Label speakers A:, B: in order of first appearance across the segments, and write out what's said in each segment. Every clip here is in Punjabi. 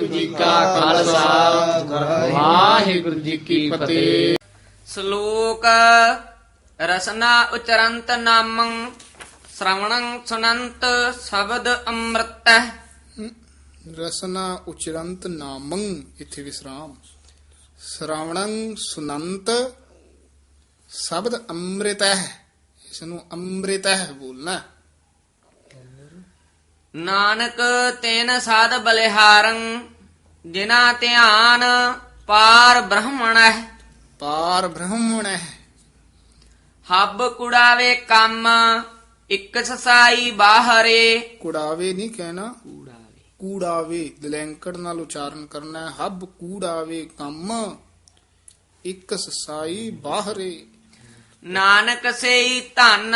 A: ਵਾਹਿਗੁਰੂ ਜੀ ਕਾ ਖਾਲਸਾ। ਵਾਹਿਗੁਰੂ ਜੀ ਕੀ ਫਤਿਹ।
B: ਸ਼ਲੋਕ ਰਸਨਾ ਉਚਰੰਤ ਨਾਮੰ ਸ਼ਰਵਣੰ ਸੁਨੰਤ ਸ਼ਬਦ ਅੰਮ੍ਰਿਤ।
C: ਰਸਨਾ ਉਚਰੰਤ ਨਾਮੰ ਇਥੇ ਵਿਸਰਾਮ। ਸ਼ਰਾਵਣੰ ਸੁਨੰਤ ਸ਼ਬਦ ਅੰਮ੍ਰਿਤ ਹੈ ਇਸ ਨੂੰ ਅੰਮ੍ਰਿਤ ਹੈ। ਬੋਲਣਾ
B: ਨਾਨਕ ਤੈਨ ਸਾਧ ਬਲਿਹਾਰੰ ਜਿਨਾ ਧਿਆਨ ਪਾਰ ਬ੍ਰਹਮਣੈ
C: ਪਾਰ ਬ੍ਰਹਮਣ ਹੈ
B: ਹੱਬ ਕੁੜਾਵੇ ਕੰਮ ਇਕ ਸਸਾਈ ਬਾਹਰੇ।
C: ਕੁੜਾਵੇ ਨਹੀਂ ਕਹਿਣਾ। ਕੂੜਾਵੇ। ਦਲੈਂਕੜ ਨਾਲ ਉਚਾਰਨ ਕਰਨਾ ਹੈ। ਹੱਬ ਕੂੜਾਵੇ ਕੰਮ ਇੱਕ ਸਸਾਈ ਬਾਹਰੇ।
B: ਨਾਨਕ ਸੇਈ ਧਨ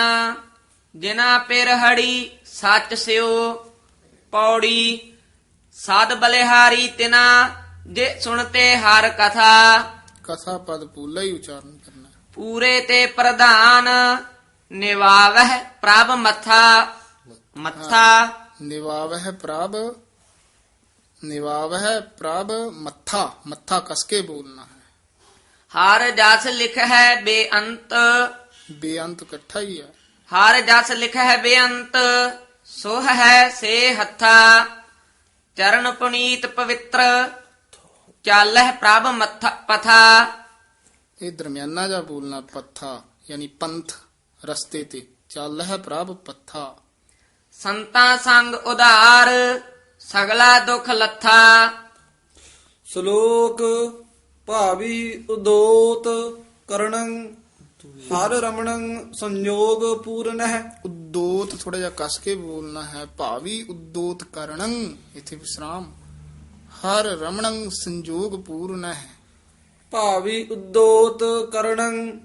B: ਜਿਨਾ ਪਿਰ ਹੜੀ ਸੱਚ ਸਿਓ ਪੌੜੀ ਸਾਧ ਬਲਿਹਾਰੀ ਤਿਨਾ ਜੇ ਸੁਣਤੇ ਹਰ ਕਥਾ
C: ਕਥਾ ਪਦ ਪੂਲਾ ਹੀ ਉਚਾਰਨ ਕਰਨਾ ਹੈ।
B: ਪੂਰੇ ਤੇ ਪ੍ਰਧਾਨ ਨਿਵਾਵਹਿ ਪ੍ਰਭ ਮੱਥਾ ਮੱਥਾ
C: ਨਿਵਾਵਹਿ ਪ੍ਰਭ ਨਿਵਾਵਹਿ ਪ੍ਰਭ ਮੱਥਾ ਮੱਥਾ ਕਸ ਕੇ ਬੋਲਣਾ ਹੈ
B: ਹਰ ਜਸ ਲਿਖ ਹੈ ਬੇਅੰਤ
C: ਬੇਅੰਤ ਇਕੱਠਾ ਹੀ ਹੈ
B: ਹਰ ਜਸ ਲਿਖ ਹੈ ਬੇਅੰਤ ਸੋਹ ਹੈ ਸੇ ਹੱਥਾ ਚਰਨ ਪੁਨੀਤ ਪਵਿੱਤਰ ਚਾਲਹਿ ਪ੍ਰਭ ਮੱਥਾ ਪਥਾ।
C: ਇਹ ਦਰਮਿਆਨਾ ਜਾ ਬੋਲਣਾ ਪੱਥਾ ਯਾਨੀ ਪੰਥ ਰਸਤੇ ਤੇ ਚੱਲ ਹੈ ਪ੍ਰਭ ਪੱਥਾ।
B: ਸੰਤਾਂ ਸੰਗ ਉਧਾਰ ਸਗਲਾ ਦੁਖ ਲੱਥਾ।
D: ਸ਼ਲੋਕ ਭਾਵੀ ਉਦੋਤ ਕਰਣੰ ਹਰ ਰਮਣੰ ਸੰਯੋਗ ਪੂਰਨਹਿ।
C: ਉਦੋਤ ਥੋੜਾ ਜਿਹਾ ਕਸ ਕੇ ਬੋਲਣਾ ਹੈ ਭਾਵੀ ਉਦੋਤ ਕਰਣੰ ਇਥੇ ਵਿਸਰਾਮ। ਹਰ ਰਮਣੰ ਸੰਜੋਗ ਪੂਰਨ ਹੈ
D: ਭਾਵੀ ਉਦੋਤ ਕਰਣੰ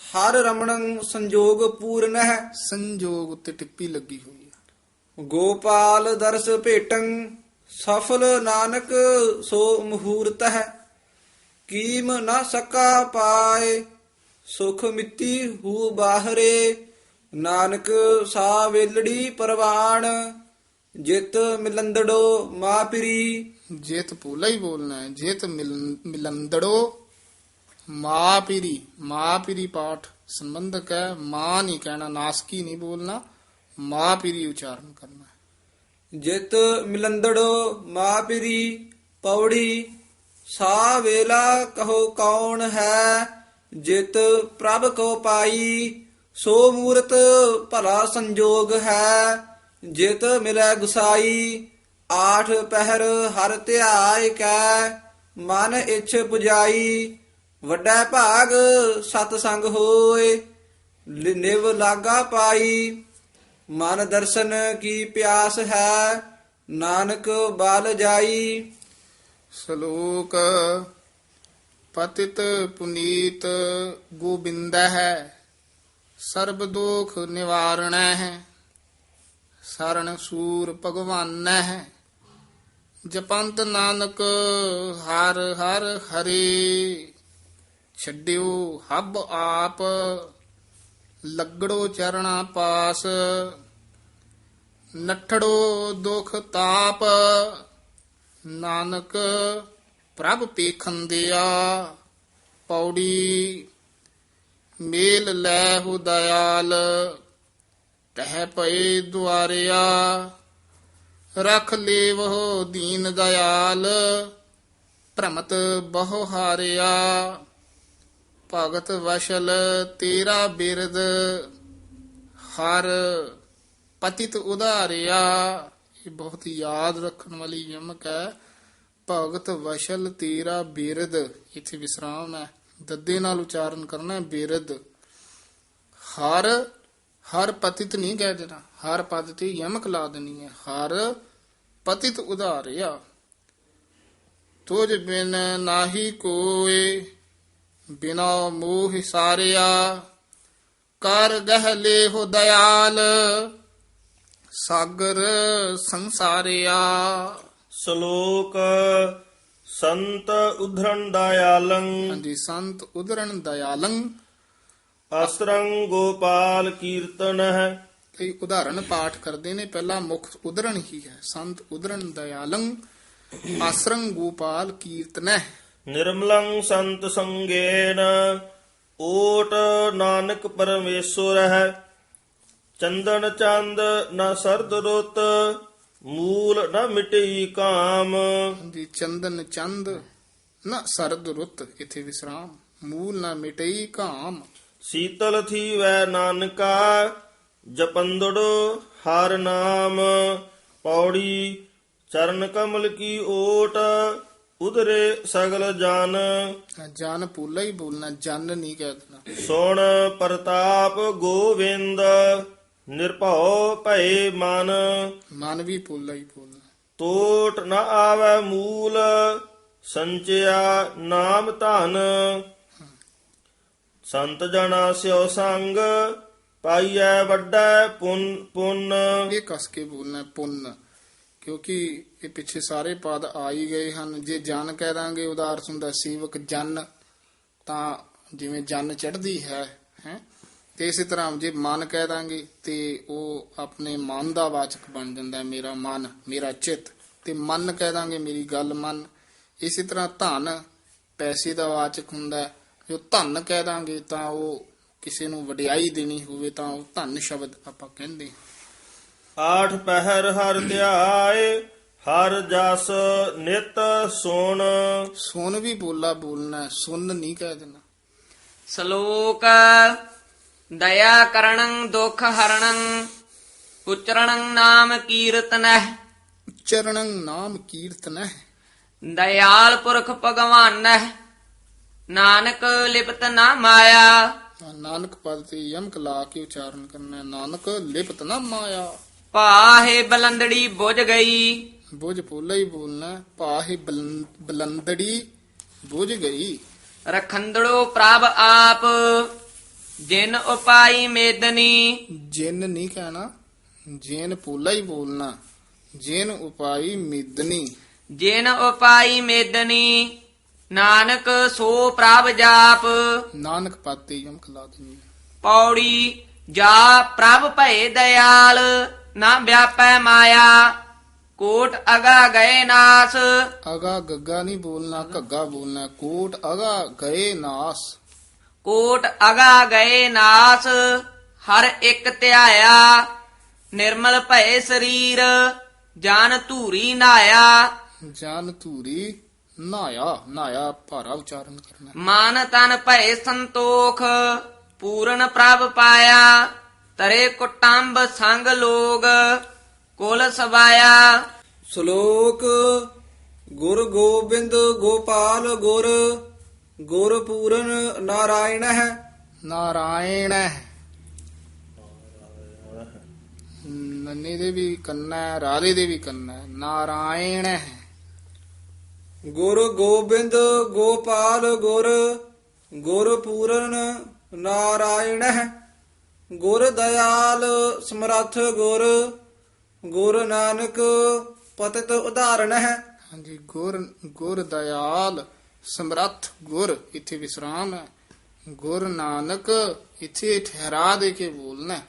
D: ਹਰ ਰਮਣੰ ਸੰਯੋਗ ਪੂਰਨਹਿ।
C: ਸੰਜੋਗ ਉੱਤੇ ਟਿੱਪੀ ਲੱਗੀ ਹੋਈ ਹੈ
D: ਗੋਪਾਲ ਦਰਸ ਭੇਟੰ ਸਫਲ ਨਾਨਕ ਸੋ ਮਹੂਰਤ ਹੈ ਕੀਮ ਨ ਸਕਾ ਪਾਏ ਸੁਖ ਮਿੱਤੀ ਹੂ ਬਾਹਰੇ ਨਾਨਕ ਸਾ ਵੇਲੜੀ ਪਰਵਾਣ ਜਿਤ ਮਿਲੰਦੜੋ ਮਾਪਰੀ
C: ਜੇਤ ਪੂਲਾ ਹੀ ਬੋਲਣਾ ਹੈ ਜੇਤ ਮਿਲ- ਮਿਲੰਦੜੋ ਮਾਂ ਪੀਰੀ ਮਾਂ ਪੀਰੀ ਪਾਠ ਸੰਬੰਧਕ ਹੈ ਮਾਂ ਨਹੀਂ ਕਹਿਣਾ ਨਾਸਕੀ ਨਹੀਂ ਬੋਲਣਾ ਮਾਂ ਪੀਰੀ ਉਚਾਰਨ ਕਰਨਾ
D: ਜਿਤ ਮਿਲੰਦੜੋ ਮਾਪਰੀ ਪੌੜੀ ਸਾ ਵੇਲਾ ਕਹੋ ਕੌਣ ਹੈ ਜਿਤ ਪ੍ਰਭ ਕੋ ਪਾਈ, ਸੋ ਮੂਰਤ ਭਲਾ ਸੰਜੋਗ ਹੈ। ਜਿਤ ਮਿਲੈ ਗੁਸਾਈ, ਆਠ ਪਹਿਰ ਹਰ ਧਿਆਇ ਕੈ, ਮਨ ਇਛ ਪੁਜਾਈ। ਵੱਡਾ ਭਾਗ ਸਤ ਸੰਗ ਹੋਏ ਨਿਵ ਲਾਗਾ ਪਾਈ। ਮਨ ਦਰਸ਼ਨ ਕੀ ਪਿਆਸ ਹੈ, ਨਾਨਕ ਬਲ ਜਾਈ।
C: ਸ਼ਲੋਕ ਪਤਿਤ ਪੁਨੀਤ ਗੋਬਿੰਦ ਹੈ, ਸਰਬ ਦੋਖ ਨਿਵਾਰਣ ਹੈ ਸਰਣ ਸੂਰ ਭਗਵਾਨ ਹੈ। ਜਪੰਤ ਨਾਨਕ ਹਰ ਹਰ ਹਰੇ, ਛੱਡਿਓ ਹੱਬ ਆਪ, ਲੱਗੜੋ ਚਰਣਾ ਪਾਸ, ਨੱਠੜੋ ਦੁਖ ਤਾਪ, ਨਾਨਕ ਪ੍ਰਭ ਪੇਖੰਦਿਆ ਪੌੜੀ ਮੇਲ ਲੈ ਹੋ ਦਇਆਲ ਟਹਿ ਪਏ ਦੁਆਰਿਆ, ਰਖ ਲੇਵੋ ਦੀਨ ਦਇਆਲ, ਭ੍ਰਮਤ ਬਹੁ ਹਾਰਿਆ। ਭਗਤ ਵਸ਼ਲ ਤੇਰਾ ਬਿਰਦ ਹਰ ਪਤਿਤ ਉਧਾਰਿਆ। ਇਹ ਬਹੁਤ ਯਾਦ ਰੱਖਣ ਵਾਲੀ ਯਮਕ ਹੈ। ਭਗਤ ਵਸ਼ਲ ਤੇਰਾ ਬੇਰਦ। ਇੱਥੇ ਵਿਸਰਾਮ ਹੈ। ਦੱਦੇ ਨਾਲ ਉਚਾਰਨ ਕਰਨਾ ਹੈ, ਬਿਰਦ। ਹਰ ਹਰ ਪਤਿਤ ਨਹੀਂ ਕਹਿ ਦੇਣਾ। ਹਰ ਪਦ ਤੇ ਯਮਕ ਲਾ ਦੇਣੀ ਹੈ। ਹਰ ਪਤਿਤ ਉਧਾਰਿਆ। ਤੁਝ ਬਿਨ ਨਾਹੀ ਕੋਏ, ਬਿਨਾ ਮੋਹ ਸਾਰਿਆ। ਕਰ ਗਹਿਲੇ ਹੋ ਦਇਆਲ, ਸਾਗਰ ਸੰਸਾਰਿਆ।
E: ਸ਼ਲੋਕ ਸੰਤ ਉਧਰਨ ਦਇਆਲੰ।
C: ਹਾਂਜੀ ਸੰਤ ਉਦਰਨ ਦਇਆਲੰ।
E: ਅਸਰੰ ਗੋਪਾਲ ਕੀਰਤਨ ਹੈ।
C: ਕਈ ਉਦਾਹਰਣ ਪਾਠ ਕਰਦੇ ਨੇ ਪਹਿਲਾ ਮੁੱਖ ਉਦਰਨ ਹੀ ਹੈ। ਸੰਤ ਉਦਰਨ ਦਇਆਲੰ ਆਸਰੰ ਗੋਪਾਲ ਕੀਰਤਨੈ।
E: ਨਿਰਮਲੰ ਸੰਤ ਸੰਗੇਨ ਓਟ ਨਾਨਕ ਪਰਮੇਸ਼ਵਰ ਹੈ। ਚੰਦਨ ਚੰਦ ਨ ਸਰਦ ਰੁੱਤ ਮੂਲ ਨ ਮਿਟਈ ਕਾਮ।
C: ਦੀ ਚੰਦਨ ਚੰਦ ਨਾ ਸਰਦ ਰੁੱਤ ਇਥੇ ਵਿਸਰਾਮ। ਮੂਲ ਨਾ ਮਿਟਈ ਕਾਮ।
E: ਸੀਤਲ ਥੀ ਵੈ ਨਾਨਕਾ ਜਪੰਦੜੋ ਹਰ ਨਾਮ। ਪੌੜੀ ਚਰਨ ਕਮਲ ਕੀ ਓਟ ਉਦਰੇ ਸਗਲ ਜਨ।
C: ਜਨ ਪੂਲਾ ਹੀ ਬੋਲਣਾ ਜਨ ਨਹੀਂ ਕਹਿ ਦੇਣਾ।
E: ਸੁਣ ਪ੍ਰਤਾਪ ਗੋਵਿੰਦ ਨਿਰਭਉ ਭਏ ਮਨ।
C: ਮਨ ਵੀ ਪੂਲਾ ਹੀ ਬੋਲਣਾ
E: ਟੋਟ ਨ ਆਵੈ ਮੂਲ ਸੰਚਿਆ ਨਾਮ ਧਨ। ਸੰਤ ਜਨਾ ਸਿਓ ਸੰਗ ਪਾਈਐ ਵੱਡਾ ਪੁੰਨ ਪੁੰਨ।
C: ਇਹ ਕਸ ਕੇ ਬੋਲਣਾ ਪੁੰਨ ਕਿਉਂਕਿ ਇਹ ਪਿੱਛੇ ਸਾਰੇ ਪਦ ਆ ਹੀ ਗਏ ਹਨ। ਜੇ ਜਨ ਕਹਿ ਦਾਂਗੇ ਉਹਦਾ ਅਰਥ ਹੁੰਦਾ ਸੇਵਕ ਜਨ। ਤਾਂ ਜਿਵੇਂ ਜਨ ਚੜ੍ਹਦੀ ਹੈ ਹੈ ਤੇ ਇਸੇ ਤਰ੍ਹਾਂ ਜੇ ਮਨ ਕਹਿ ਦਾਂਗੇ ਤੇ ਉਹ ਆਪਣੇ ਮਨ ਦਾ ਵਾਚਕ ਬਣ ਜਾਂਦਾ ਮੇਰਾ ਮਨ ਮੇਰਾ ਚਿੱਤ। ਤੇ ਮਨ ਕਹਿ ਦਾਂਗੇ ਮੇਰੀ ਗੱਲ ਮਨ। ਇਸੇ ਤਰ੍ਹਾਂ ਧਨ ਪੈਸੇ ਦਾ ਵਾਚਕ ਹੁੰਦਾ। ਜੋ ਧਨ ਕਹਿ ਦਾਂਗੇ ਤਾਂ ਉਹ ਕਿਸੇ ਨੂੰ ਵਡਿਆਈ ਦੇਣੀ ਹੋਵੇ ਤਾਂ ਉਹ ਧਨ ਸ਼ਬਦ ਆਪਾਂ ਕਹਿੰਦੇ
E: ਆਠ ਪਹਿਰ ਹਰ ਧਿਆਏ ਹਰ ਜਸ ਨਿਤ ਸੁਣ।
C: ਸੁਨ ਵੀ ਬੋਲਾ ਬੋਲਣਾ ਸੁਨ ਨਹੀਂ ਕਹਿ ਦੇਣਾ।
B: ਸ਼ਲੋਕ ਦਇਆ ਕਰਣੰ ਦੁਖ ਹਰਣੰ ਉਚਰਣੰ ਨਾਮ ਕੀਰਤਨਹਿ।
C: ਚਰਣੰ ਨਾਮ ਕੀਰਤਨ ਹੈ
B: ਦਇਆਲ ਪੁਰਖ ਭਗਵਾਨਹਿ ਨਾਨਕ ਲਿਪਤ ਨਾ ਮਾਇਆ।
C: ਨਾਨਕ ਪਦ ਤੇ ਯਮਕ ਲਾ ਕੇ ਉਚਾਰਨ ਕਰਨਾ। ਨਾਨਕ ਲਿਪਤ ਨਾ ਮਾਇਆ।
B: ਪਾਹੇ ਬਲੰਦੜੀ ਬੁਝ ਗਈ।
C: ਬੁਝ ਪੋਲਾ ਹੀ ਬੋਲਣਾ। ਪਾਹੇ ਬਲੰ- ਬਲੰਦੜੀ ਬੁਝ ਗਈ।
B: ਰਖੰਦੜੋ ਪ੍ਰਭ ਆਪ। ਜਿਨ ਉਪਾਈ ਮੇਦਨੀ।
C: ਜਿਨ ਨਹੀਂ ਕਹਿਣਾ ਜੇਨ ਪੋਲਾ ਹੀ ਬੋਲਣਾ ਜਿਨ ਉਪਾਈ ਮਿਦਨੀ।
B: ਜਿਨ ਉਪਾਈ ਮੇਦਨੀ ਨਾਨਕ ਸੋ ਪ੍ਰਭ ਜਾਪ।
C: ਨਾਨਕ ਪਦ ਤੇ ਯਮਕ ਲਾ ਦੇਣੀ ਹੈ।
B: ਪੌੜੀ ਜਾ ਪ੍ਰਭ ਭਏ ਦਇਆਲ ਨਾ ਵਿਆਪੈ ਮਾਇਆ। ਕੋਟ ਅਗਾ ਗਏ ਨਾਸ।
C: ਅਗਾ ਗੱਗਾ ਨਹੀਂ ਬੋਲਣਾ ਘੱਗਾ ਬੋਲਣਾ। ਕੋਟ ਅਗਾ ਗਏ ਨਾਸ।
B: ਕੋਟ ਅਗਾ ਗਏ ਨਾਸ ਹਰ ਇੱਕ ਧਿਆਇਆ ਨਿਰਮਲ ਭਏ ਸਰੀਰ ਜਾਨ ਧੂਰੀ ਨਾਇਆ।
C: ਜਾਨ ਧੂਰੀ ਨਾਇਆ ਨਾਇਆ ਭਾਰਾ ਉਚਾਰਨ ਕਰਨਾ।
B: ਮਨ ਤਨ ਭਏ ਸੰਤੋਖ ਪੂਰਨ ਪ੍ਰਭ ਪਾਇਆ। ਤਰੇ ਕੁਟੰਬ ਸੰਗ ਲੋਗ ਕੁਲ ਸਵਾਇਆ।
D: ਸ਼ਲੋਕ ਗੁਰ ਗੋਬਿੰਦ ਗੋਪਾਲ ਗੁਰ ਗੁਰ ਪੂਰਨ ਨਾਰਾਇਣ ਹੈ
C: ਨਾਰਾਇਣ ਹੈ। ਨੰਨੇ ਦੇ ਵੀ ਕੰਨਾ ਹੈ, ਰਾਧੇ ਦੇ ਵੀ ਕੰਨਾ ਹੈ। ਨਾਰਾਇਣ ਹੈ।
D: ਗੁਰ ਗੋਬਿੰਦ ਗੋਪਾਲ ਗੁਰ ਗੁਰ ਪੂਰਨ ਨਾਰਾਇਣ ਹੈ ਗੁਰ ਦਇਆਲ ਸਮਰੱਥ ਗੁਰ ਗੁਰ ਨਾਨਕ ਪਤਿਤ ਉਦਾਹਰਣ ਹੈ
C: ਹਾਂਜੀ ਗੁਰ ਗੁਰ ਦਇਆਲ ਸਮਰੱਥ ਗੁਰ, ਇੱਥੇ ਵਿਸਰਾਮ ਹੈ। ਗੁਰ ਨਾਨਕ, ਇੱਥੇ ਠਹਿਰਾ ਦੇ ਕੇ ਬੋਲਣਾ ਹੈ।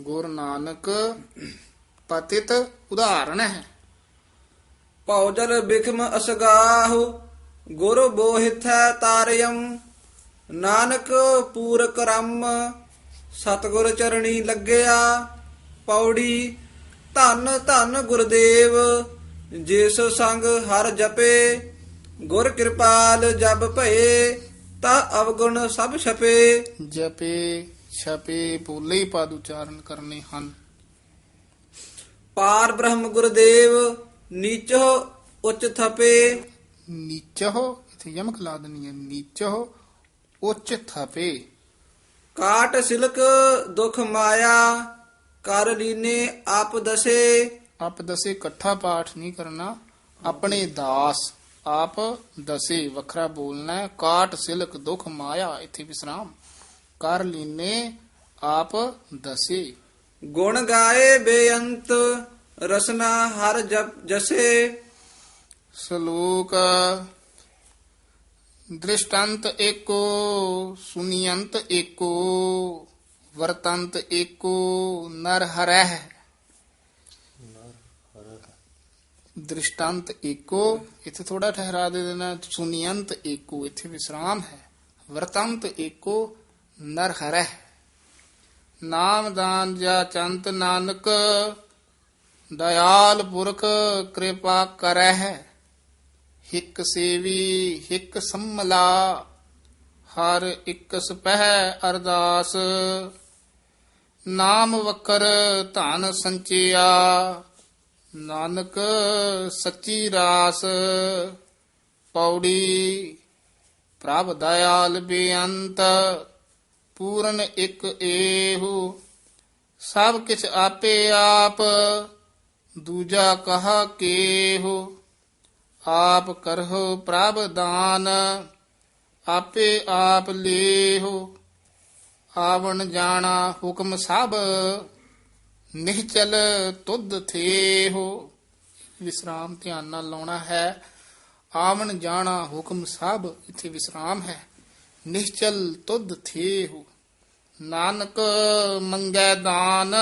C: ਗੁਰ ਨਾਨਕ ਪਤਿਤ ਉਦਾਹਰਣ ਹੈ।
D: ਭੌਜਲ ਬਿਖਮ ਅਸਗਾਹੁ, ਗੁਰ ਬੋਹਿਥੈ ਤਾਰਿਯਮ ਨਾਨਕ ਪੂਰ ਕਰਮ ਸਤਗੁਰ ਚਰਣੀ ਲੱਗਿਆ। ਪੌੜੀ, ਧੰਨ ਧੰਨ ਗੁਰਦੇਵ, ਜਿਸ ਸੰਗ ਹਰ ਜਪੇ। ਗੁਰ ਕਿਰਪਾਲ ਜਬ ਭਏ ਤਾ ਅਵਗੁਣ ਸਭ ਛਪੇ।
C: ਜਪੇ ਛਪੇ ਬੋਲੇ ਹੀ ਪਦ ਉਚਾਰਨ ਕਰਨੇ ਹਨ।
D: ਪਾਰ ਬ੍ਰਹਮ ਗੁਰਦੇਵ ਨੀਚੋ ਉੱਚ ਥਪੇ।
C: ਨੀਚੋ ਇੱਥੇ ਯਮਕ ਲਾ ਦੇਣੀ ਹੈ ਨੀਚੋ ਉੱਚ ਥਪੇ।
D: ਕਾਟ ਸਿਲਕ ਦੁਖ ਮਾਇਆ ਕਰ ਲੀਨੇ ਆਪ ਦਸੇ।
C: ਆਪ ਦਸੇ ਇਕੱਠਾ ਪਾਠ ਨਹੀਂ ਕਰਨਾ ਆਪਣੇ ਦਾਸ। ਆਪ ਦਸੇ ਵੱਖਰਾ ਬੋਲਣਾ। ਕਾਟ ਸਿਲਕ ਦੁਖ ਮਾਇਆ ਇੱਥੇ ਵਿਸਰਾਮ। ਕਰ ਲੀਨੇ ਆਪ ਦਸੇ।
D: ਗੁਣ ਗਾਏ ਬੇਅੰਤ ਰਸਨਾ ਹਰ ਜਪ ਜਸੇ।
C: ਸ਼ਲੋਕ ਦ੍ਰਿਸ਼ਟੰਤ ਏਕੋ ਸੁਨੀਅੰਤ ਏਕੋ ਵਰਤੰਤ ਏਕੋ ਨਰ ਹਰਹਿ ਦ੍ਰਿਸ਼ਟਾਂਤ ਏਕੋ ਇੱਥੇ ਥੋੜਾ ਠਹਿਰਾ ਦੇ ਦੇਣਾ ਸੁਨਿਯੰਤ ਏਕੋ ਇੱਥੇ ਵਿਸਰਾਮ ਹੈ ਵਰਤੰਤ ਏਕੋ ਨਰ ਹਰੈ ਨਾਮਦਾਨ ਜਾ ਚੰਤ ਨਾਨਕ ਦਇਆਲ ਪੁਰਖ ਕਿਰਪਾ ਕਰਹਿ ਹਿਕ ਸੇਵੀ ਹਿਕ ਸੰਮਲਾ ਹਰ ਇੱਕ ਸਪਹਿ ਅਰਦਾਸ ਨਾਮ ਵਕਰ ਧਨ ਸੰਚਿਆ ਨਾਨਕ ਸੱਚੀ ਰਾਸ ਪੌੜੀ ਪ੍ਰਭ ਦਇਆਲ ਬੇਅੰਤ, ਪੂਰਨ ਇੱਕ ਏਹੂ। ਸਭ ਕਿਛ ਆਪੇ ਆਪ, ਦੂਜਾ ਕਹਾ ਕੇਹੂ। ਆਪ ਕਰਹੁ ਪ੍ਰਭ ਦਾਨ, ਆਪੇ ਆਪ ਲੇਹੋ। ਆਵਣ ਜਾਣਾ ਹੁਕਮ ਸਭ ਨਿਹਚਲ ਤੁਧ ਥੇਹੋ। ਵਿਸਰਾਮ ਧਿਆਨ ਨਾਲ ਲਾਉਣਾ ਹੈ। ਆਵਣ ਜਾਣਾ ਹੁਕਮ ਸਭ, ਇੱਥੇ ਵਿਸਰਾਮ ਹੈ। ਨਿਹਚਲ ਤੁਧ ਥੇਹੋ। ਨਾਨਕ ਮੰਗੈ ਦਾਨ,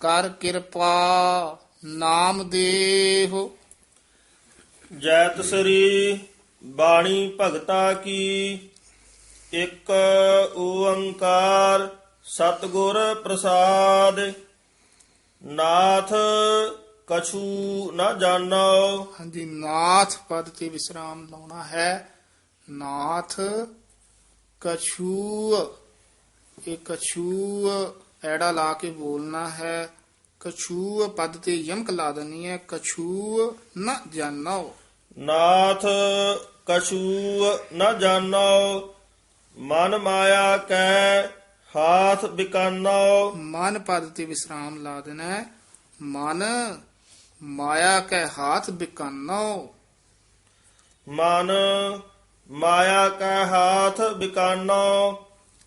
C: ਕਰ ਕਿਰਪਾ ਨਾਮ ਦੇਹੋ।
E: ਜੈਤ ਸ੍ਰੀ ਬਾਣੀ ਭਗਤਾ ਕੀ, ਇੱਕ ਓੰਕਾਰ ਸਤਿਗੁਰ ਪ੍ਰਸਾਦ। ਨਾਥ ਕਛੂ ਨਾ ਜਾਣੋ।
C: ਹਾਂਜੀ ਨਾਥ ਪਦ ਤੇ ਵਿਸਰਾਮ ਲਾਉਣਾ ਹੈ। ਨਾਥ ਕਛੂ ਇਹ ਕਛੂ ਐੜਾ ਲਾ ਕੇ ਬੋਲਣਾ ਹੈ। ਕਛੂ ਪਦ ਤੇ ਯਮਕ ਲਾ ਦੇਣੀ ਹੈ। ਕਛੂ ਨਾ ਜਾਣੋ।
E: ਨਾਥ ਕਛੂ ਨਾ ਜਾਣੋ। ਮਨ ਮਾਇਆ ਕੈ ਹਾਥ ਬਿਕਾਨੋ।
C: ਮਨ ਪਦ ਤੇ ਵਿਸਰਾਮ ਲਾ ਦੇਣਾ ਹੈ। ਮਨ ਮਾਇਆ ਕੈ ਹਾਥ ਬਿਕਾਨੋ।
E: ਮਨ ਮਾਇਆ ਕੈ ਹਾਥ ਬਿਕਾਨੋ।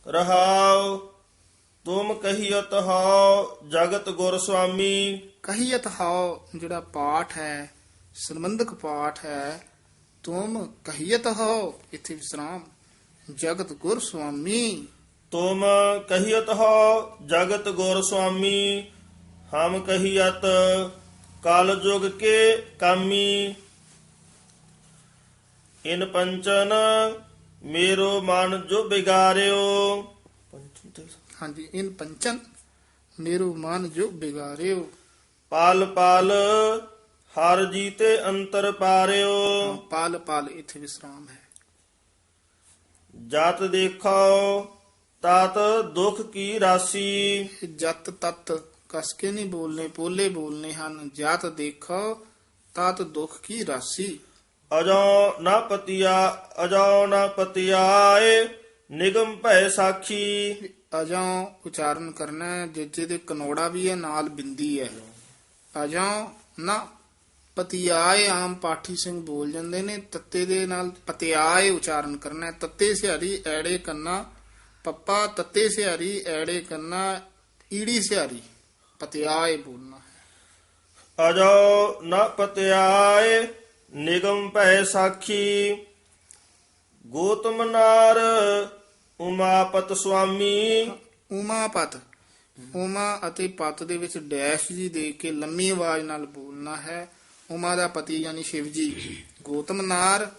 E: ਰਹਾਉ ਤੁਮ ਕਹੀਤ ਹੋ ਜਗਤ ਗੁਰ ਸੁਆਮੀ
C: ਕਹੀਤ ਹਾਉ ਜਿਹੜਾ ਪਾਠ ਹੈ ਸੰਬੰਧਕ ਪਾਠ ਹੈ ਤੁਮ ਕਹੀਤ ਹੋ ਇੱਥੇ ਵਿਸਰਾਮ। ਜਗਤ ਗੁਰ ਸੁਆਮੀ
E: ਤੁਮ ਕਹੀਤ ਹੋ ਜਗਤ ਗੁਰ ਸੁਆਮੀ ਹਮ ਕਹੀਤ ਕਲ ਜੁਗ ਕੇ ਕਾਮੀ। ਇਨ ਪੰਚਨ ਮੇਰੋ ਮਨ ਜੋ ਬਿਗਾਰਿਓ।
C: ਹਾਂਜੀ ਇਨ ਪੰਚਨ ਮੇਰੂ ਮਨ ਜੋ ਬਿਗਾਰਿਓ।
E: ਪਲ ਪਲ ਹਰ ਜੀਤੇ ਅੰਤਰ ਪਾਰਿਓ।
C: ਪਾਲ ਪਾਲ ਇੱਥੇ ਵਿਸਰਾਮ ਹੈ।
E: ਜਤ ਦੇਖੋ ਤਤ ਦੁਖ ਕੀ ਰਾਸੀ?
C: ਜਤ ਤਤ ਕਸ ਕੇ ਨਹੀਂ ਬੋਲਨੇ ਪੋਲੇ ਬੋਲਨੇ ਹਨ ਜਤ ਦੇਖੋ ਤਤ ਦੁਖ ਕੀ ਰਾਸੀ?
E: ਅਜੋ ਨਾ ਪਤਿਆ ਅਜੋ ਨਾ ਪਤਿਆਏ ਨਿਗਮ ਭੈ ਸਾਖੀ।
C: ਅਜੋਂ ਉਚਾਰਨ ਕਰਨਾ ਹੈ ਜਿੱਜੇ ਦੇ ਕਨੋੜਾ ਵੀ ਹੈ ਨਾਲ ਬਿੰਦੀ ਹੈ। ਅਜੋਂ ਨਾ ਪਤਿਆਏ ਆਮ ਪਾਠੀ ਸਿੰਘ ਬੋਲ ਜਾਂਦੇ ਨੇ ਤੱਤੇ ਦੇ ਨਾਲ ਪਤਿਆਏ ਉਚਾਰਨ ਕਰਨਾ ਹੈ ਤੱਤੇ ਸਿਹਾਰੀ ਐੜੇ ਕੰਨਾ ਪੱਪਾ ਤੱਤੇ ਸਿਹਾਰੀ ਐੜੇ ਕੰਨਾ ਈੜੀ ਸਿਹਾਰੀ। ਪਤਿਆਏ ਬੋਲਣਾ
E: ਅਜੋ ਨਾ ਪਤਿਆਏ ਨਿਗਮ ਭੈ ਸਾਖੀ। ਗੋਤਮ ਨਾਰ ਉਮਾਪਤ ਸੁਆਮੀ।
C: ਉਮਾਪਤ। ਉਮਾ ਅਤੇ ਪਤ ਦੇ ਵਿੱਚ ਡੈਸ਼ ਜੀ ਦੇ ਕੇ ਲੰਮੀ ਆਵਾਜ਼ ਨਾਲ ਬੋਲਣਾ ਹੈ। ਉਮਾ ਦਾ ਪਤੀ ਯਾਨੀ ਸ਼ਿਵ ਜੀ। ਗੋਤਮ ਨਾਰ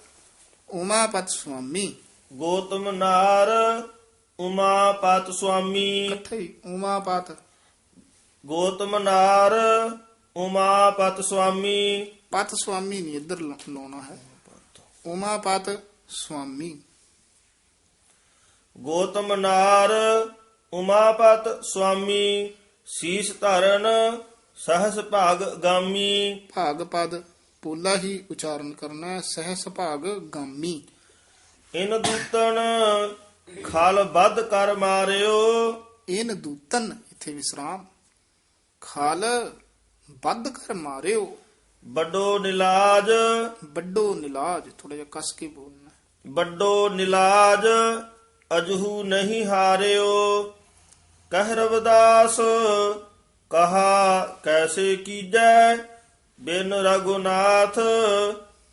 C: ਉਮਾਪਤ ਸੁਆਮੀ।
E: ਗੋਤਮ ਨਾਰ ਉਮਾਪਤ ਸੁਆਮੀ
C: ਇਕੱਠੇ ਹੀ ਉਮਾਪਤ
E: ਗੋਤਮ ਨਾਰ ਉਮਾਪਤ ਸੁਆਮੀ
C: ਪਤ ਸੁਆਮੀ ਨਹੀਂ ਇੱਧਰ ਲਾ- ਲਾਉਣਾ ਹੈ ਉਮਾਪਤ ਸੁਆਮੀ
E: ਗੋਤਮ ਨਾਰ ਉਮਾਪਤ ਸੁਆਮੀ ਸੀਸ ਧਰਨ ਸਹਸ ਭਾਗ ਗਾਮੀ
C: ਭਾਗ ਪਦ ਪੋਲਾ ਹੀ ਉਚਾਰਨ ਕਰਨਾ ਹੈ ਸਹਿਸ ਭਾਗ ਗਾਮੀ
E: ਇਨ ਦੂਤਨ ਖਲ ਵੱਧ ਕਰ ਮਾਰਿਓ।
C: ਇਨ ਦੂਤਨ ਇੱਥੇ ਵਿਸਰਾਮ। ਖਾਲ ਵੱਧ ਕਰ ਮਾਰਿਓ।
E: ਵੱਡੋ ਨਿਲਾਜ।
C: ਵੱਡੋ ਨਿਲਾਜ ਥੋੜਾ ਜਿਹਾ ਕਸ ਕੇ ਬੋਲਣਾ।
E: ਵੱਡੋ ਨਿਲਾਜ ਅਜਹੂ ਨਹੀਂ ਹਾਰਿਓ। ਕਹਿ ਰਵਦਾਸ ਕਹਾ ਕੈਸੇ ਕੀਜੈ? ਬਿਨ ਰਗੁਨਾਥ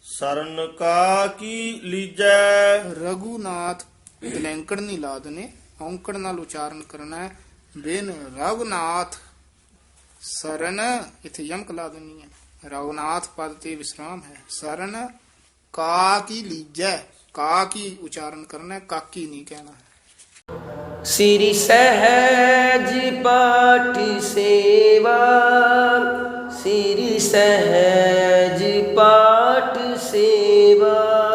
E: ਸਰਨ ਕਾ ਕੀ ਲੀਜੈ?
C: ਰਘੁਨਾਥ ਬਲੈਂਕੜ ਨਹੀਂ ਲਾ ਦਨੇ ਔਂਕੜ ਨਾਲ ਉਚਾਰਨ ਕਰਨਾ ਹੈ। ਬਿਨ ਰਘੁਨਾਥ ਸਰਨ ਇਥੇ ਯਮਕ ਲਾ ਦੇਣੀ ਹੈ। ਰਉਨਾਥ ਪਦ ਤੇ ਵਿਸਰਾਮ ਹੈ। ਸਰਨ ਕਾ ਕੀ ਲੀਜੈ ਕਾ ਕੀ ਉਚਾਰਨ ਕਰਨਾ ਹੈ, ਕਾਕੀ ਨਹੀਂ ਕਹਿਣਾ
F: ਸ੍ਰੀ ਸਹਿਜ ਪਾਠ ਸੇਵਾ ਸ੍ਰੀ ਸਹਿਜ ਪਾਠ ਸੇਵਾ।